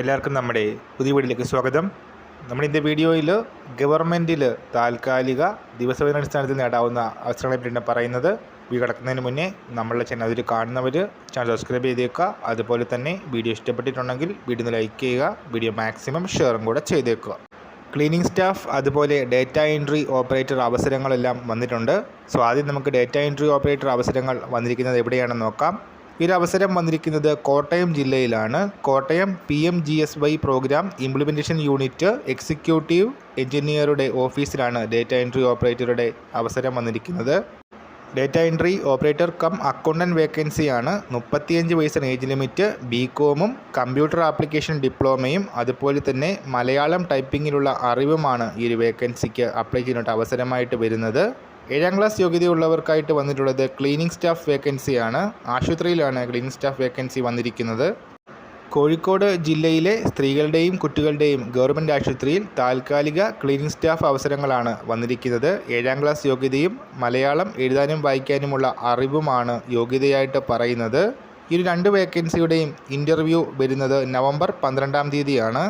എല്ലാവർക്കും നമ്മുടെ പുതിയ വീഡിയോയിലേക്ക് സ്വാഗതം. നമ്മൾ ഇന്നത്തെ വീഡിയോയിൽ ഗവൺമെന്റിൽ താൽക്കാലിക ദിവസവേതനാടിസ്ഥാനത്തിൽ നേടാവുന്ന അവസരങ്ങളെ പറ്റിയാണ് പറയുന്നത്. വീ കിടക്കുന്നതിന് മുന്നേ നമ്മളുടെ ചാനൽ അതിൽ കാണുന്നവർ ചാനൽ സബ്സ്ക്രൈബ് ചെയ്തേക്കുക അതുപോലെ തന്നെ വീഡിയോ ഇഷ്ടപ്പെട്ടിട്ടുണ്ടെങ്കിൽ വീഡിയോ ലൈക്ക് ചെയ്യുക വീഡിയോ മാക്സിമം ഷെയറും കൂടെ ചെയ്തേക്കുക. ക്ലീനിങ് സ്റ്റാഫ് അതുപോലെ ഡേറ്റ എൻട്രി ഓപ്പറേറ്റർ അവസരങ്ങളെല്ലാം വന്നിട്ടുണ്ട്. സോ ആദ്യം നമുക്ക് ഡേറ്റ എൻട്രി ഓപ്പറേറ്റർ അവസരങ്ങൾ വന്നിരിക്കുന്നത് എവിടെയാണെന്ന് നോക്കാം. ഈ ഒരു അവസരം വന്നിരിക്കുന്നത് കോട്ടയം ജില്ലയിലാണ്. Kottayam P M G S Y programme implementation unit executive എഞ്ചിനീയറുടെ ഓഫീസിലാണ് ഡേറ്റ എൻട്രി ഓപ്പറേറ്ററുടെ അവസരം വന്നിരിക്കുന്നത്. Data entry operator cum accountant വേക്കൻസിയാണ്. മുപ്പത്തിയഞ്ച് വയസ്സ് ഏജ് ലിമിറ്റ് ബി കോമും കമ്പ്യൂട്ടർ ആപ്ലിക്കേഷൻ ഡിപ്ലോമയും അതുപോലെ തന്നെ മലയാളം ടൈപ്പിങ്ങിലുള്ള അറിവുമാണ് ഈ ഒരു വേക്കൻസിക്ക് അപ്ലൈ ചെയ്യുന്നതിനായിട്ട് അവസരമായിട്ട് വരുന്നത്. ഏഴാം ക്ലാസ് യോഗ്യതയുള്ളവർക്കായിട്ട് വന്നിട്ടുള്ളത് ക്ലീനിങ് സ്റ്റാഫ് വേക്കൻസിയാണ് ആശുപത്രിയിലാണ് ക്ലീനിങ് സ്റ്റാഫ് വേക്കൻസി വന്നിരിക്കുന്നത്. കോഴിക്കോട് ജില്ലയിലെ സ്ത്രീകളുടെയും കുട്ടികളുടെയും ഗവൺമെന്റ് ആശുപത്രിയിൽ താൽക്കാലിക ക്ലീനിങ് സ്റ്റാഫ് അവസരങ്ങളാണ് വന്നിരിക്കുന്നത്. ഏഴാം ക്ലാസ് യോഗ്യതയും മലയാളം എഴുതാനും വായിക്കാനുമുള്ള അറിവുമാണ് യോഗ്യതയായിട്ട് പറയുന്നത്. ഈ രണ്ട് വേക്കൻസിയുടെയും ഇന്റർവ്യൂ വരുന്നത് നവംബർ പന്ത്രണ്ടാം തീയതിയാണ്.